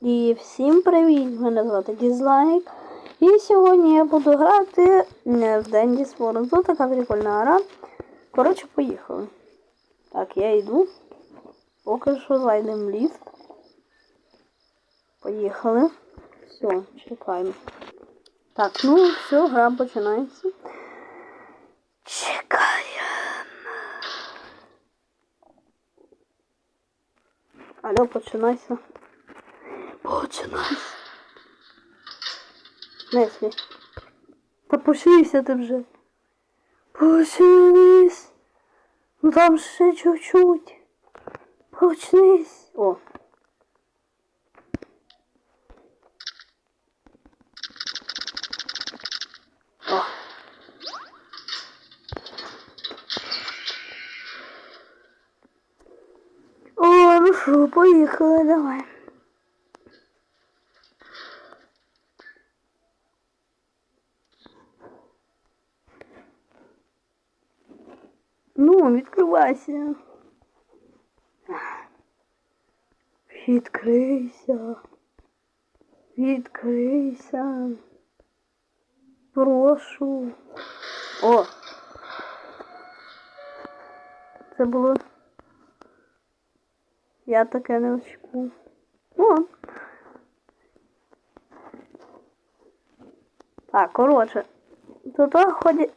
І всім привіт! Мене звати Дізлайк. І сьогодні я буду грати в Денді World. Тут така прикольна гра. Коротше, поїхали. Так, я йду. Поки що зайдемо в ліфт. Поїхали. Все, чекаємо. Так, ну все, гра починається. Чекаємо. Алло, починайся. Починайся. Неслі. Та починися ти вже. Починись. Ну там ще чуть-чуть. Почнись. О. О, ну що, поїхали, давай. Ну, відкривайся. Відкрийся. Відкрийся. Прошу. О. Це було. Я таке не очікував. О. Так, коротше. Тут ходять.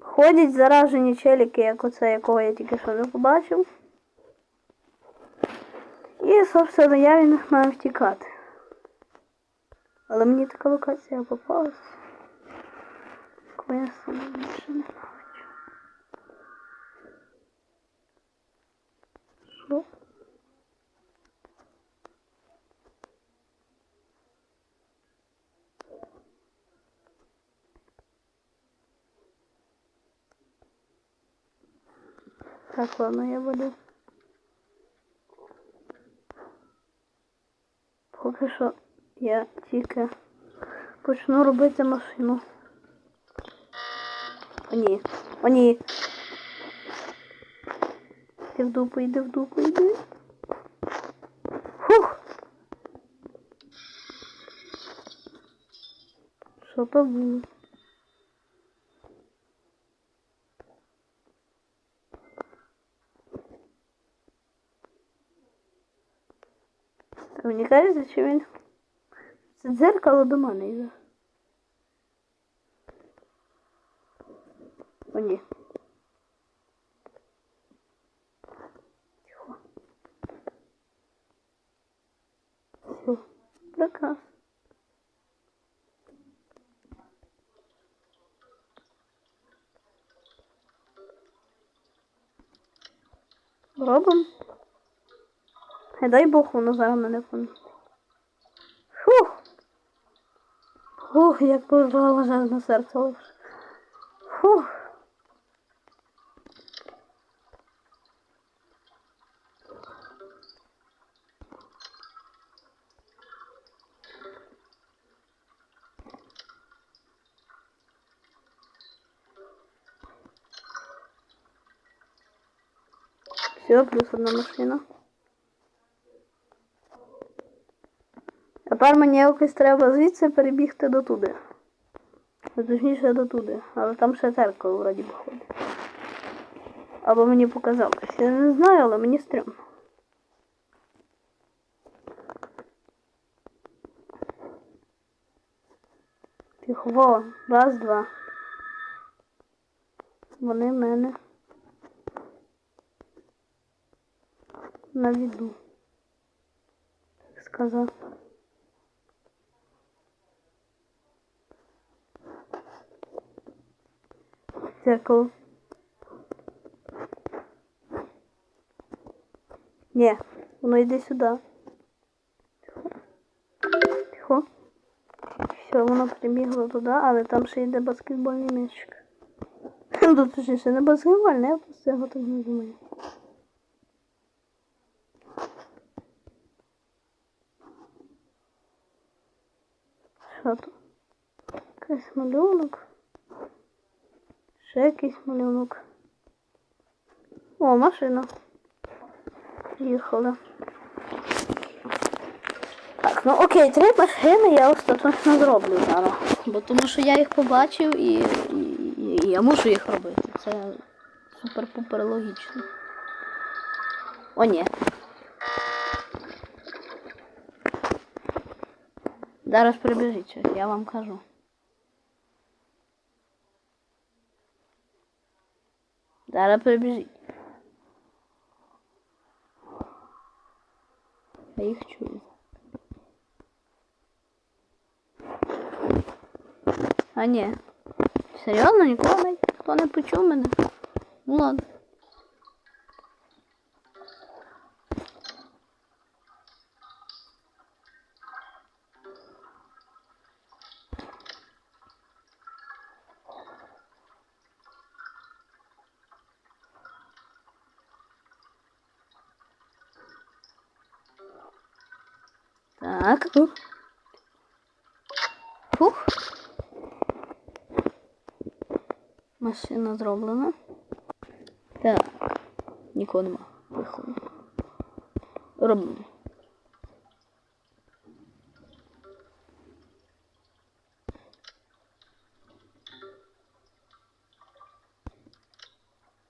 Ходять заражені челіки, як оце, якого я тільки що не побачив. І, собственно, я від них маю втікати. Але мені така локація попалась. Яку я саме більше не бачу. Що? Так, ладно, я буду. Поки що я тільки почну робити машину. О, ні. О, ні. Йди в дупу, йди в дупу, йди. Фух. Що то було? Мені кажеться, що він це дзеркало до мене йде. О, ні. Тихо. Все. Прекрасно. Робимо. Хай дай Бог, воно зараз мене пон. Фух. Фух, як порвало на серце лише. Фух. Все, плюс одна машина. Тепер мені якось треба звідси перебігти до туди. Ну, Точніше до туди. Але там ще церква вроді походить. Або мені показалось. Я не знаю, але мені стрьомно. Тихо, во, раз, два. Вони в мене на віду. Так сказав. Зеркало. Ні, воно йде сюди. Тихо. Тихо. Все, воно прибігло туди, але там ще йде баскетбольний м'ячик. Ну, точніше, не баскетбольний, я просто його так не думаю. Що тут? Якийсь малюнок. Ще якийсь малюнок. О, машина. Їхали. Так, ну окей, три машини я остаточно зроблю зараз. Бо тому що я їх побачив і, і, і я мушу їх робити. Це супер-пупер логічно. О, ні. Зараз прибіжить щось, я вам кажу. Зараз прибіжить. Я їх чую. А ні. Серйозно, нікого не, хто не почув мене? Ну ладно. Так. Ух. Фух. Машина зроблена. Так. Нікого нема. Виходимо. Робимо.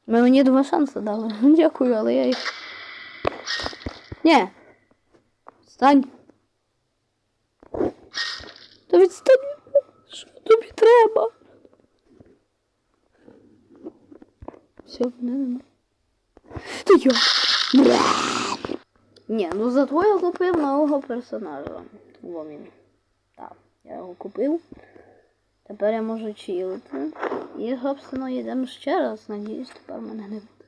Ви мені два шанси дали. Дякую, але я їх. Ні. Стань. Все, мене. Та я. Ні, ну зато я купив нового персонажа. Во він. Так, я його купив. Тепер я можу чилити. І, собственно, йдемо ще раз. Надіюсь, тепер мене не буде.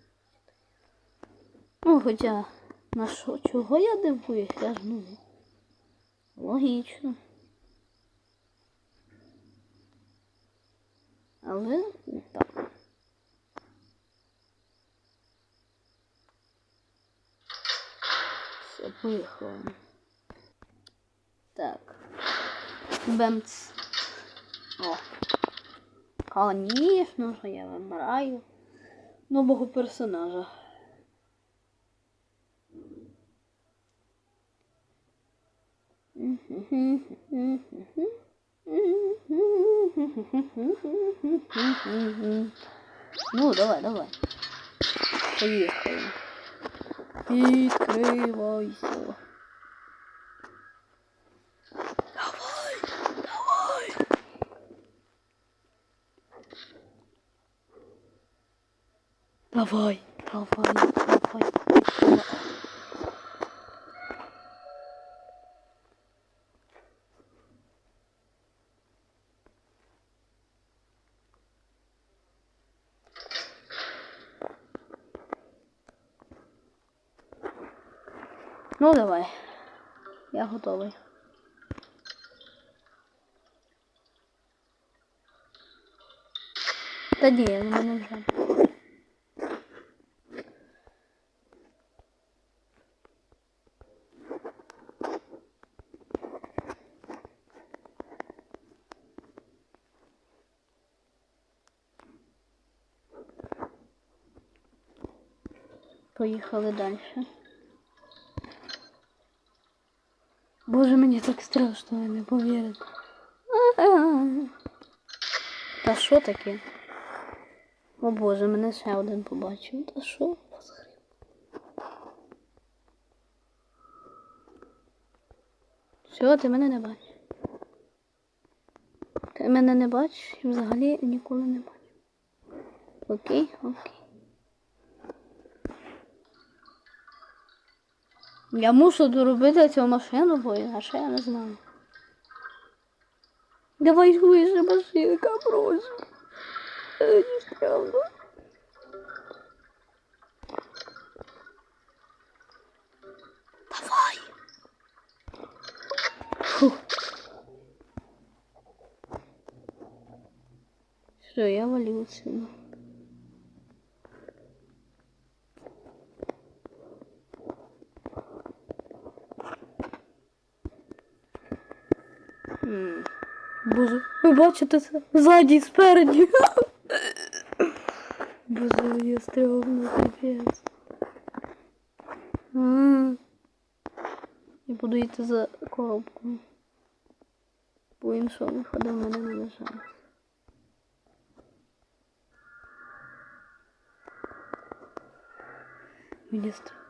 Ну, хоча, на що, чого я дивуюсь? Я ж ну. Логічно. Але так. Все. Так. Бемц. О. Конечно же, я вибираю нового персонажа. Ну, давай, давай. Поїхали. Відкривайся. Давай, давай. Давай, давай, давай. Ну давай. Я готовий. Та ні, в мене вже. Поїхали далі. Боже, мені так страшно, ви не повірите. Та що таке? О боже, мене ще один побачив. Та що? Все, ти мене не бачиш. Ти мене не бачиш і взагалі ніколи не бачиш. Окей, окей. Я мушу доробити цю машину, бо інакше я не знаю. Давай швидше машинка, прошу. Е, Не стрімно. Давай. Фух. Все, я валю отсюда. М. Боже, ви бачите це? Ззаді, спереді. Боже, мені стрьомно, капець. Я буду йти за коробкою. Бо іншого виходу в мене не лежало. Мені стрьомно.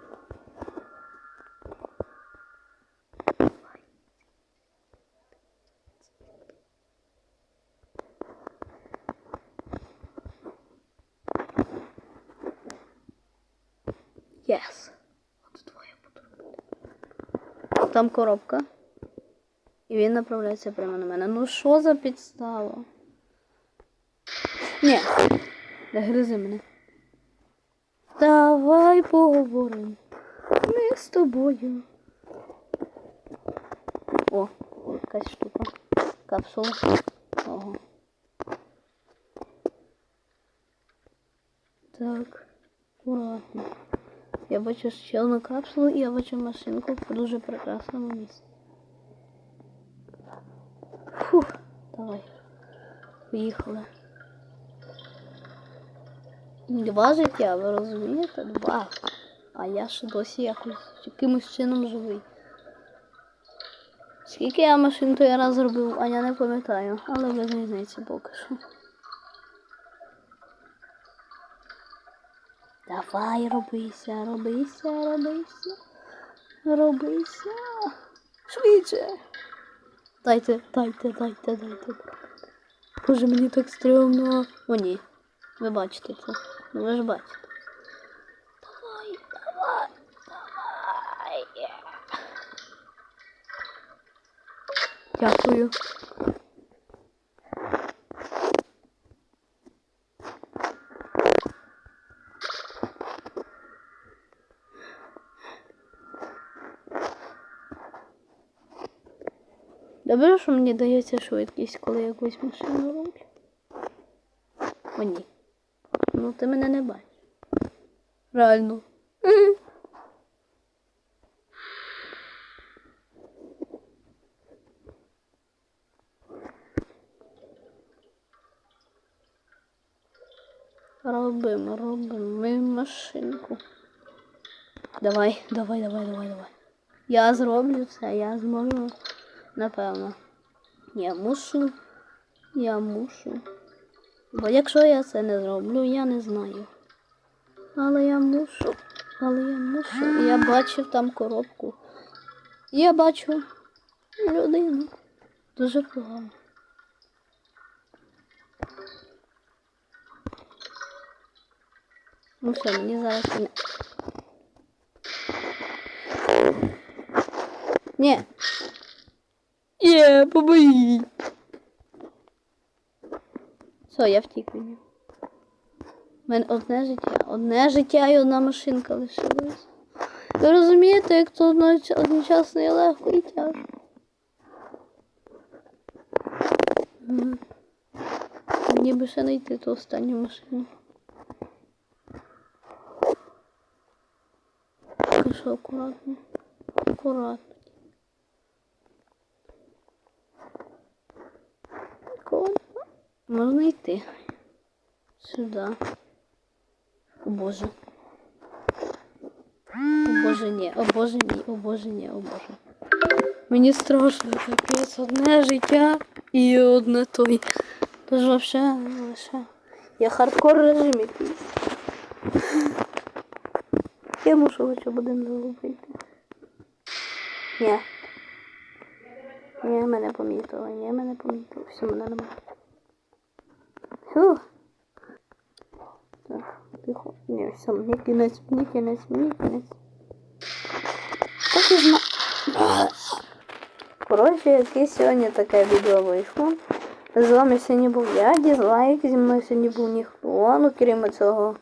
Yes. От твоє буду. Там коробка. І він направляється прямо на мене. Ну що за підстава? Ні. Не гризи мене. Давай поговоримо. Ми з тобою. О, якась штука. Капсула. Ого. Так, аккуратно. Я бачу ще одну капсулу і я бачу машинку в дуже прекрасному місці. Фух, давай. Поїхали. Два життя, ви розумієте? Два. А я ще досі якось якимось чином живий. Скільки я машин той раз зробив, а я не пам'ятаю, але без різниці поки що. Давай, робися, робися, робися. Робися. Швидше. Дайте, дайте, дайте, дайте. Боже, мені так стрьомно. О, ні. Ви бачите це. Ну ви ж бачите. Давай, давай, давай. Дякую. Добре, що мені дається швидкість, коли якусь машину роблю. О, ні. Ну, ти мене не бачиш. Реально. Робимо, робимо ми машинку. Давай, давай, давай, давай, давай. Я зроблю це, я зможу, напевно. Я мушу, я мушу. Бо якщо я це не зроблю, я не знаю. Але я мушу, але я мушу. Я бачив там коробку. Я бачу людину. Дуже погано. Ну все, мені зараз не. Ні. Є, побої. Все, я втік нього. У мене одне життя. Одне життя і одна машинка лишилась. Ви розумієте, як одноч- одночасно і легко і тяжко. Мені би ще знайти ту останню машину. Що. Акуратно. Акуратно. Можна йти. Сюди. О боже. О боже, ні, о боже, ні, о боже, ні, о боже. Мені страшно капець одне життя і одне той. Тож вообще лише. Я хардкор режим якийсь. Я мушу хоча б один. Ні. Ні, мене помітили, ні, мене помітили. Все, мене немає. Так, тихо. Ні, все, мені кінець, мені кінець, мені кінець. Так і зна... Коротше, яке сьогодні таке відео вийшло. З вами сьогодні був я, Дізлайк, зі мною сьогодні був ніхто, ну крім цього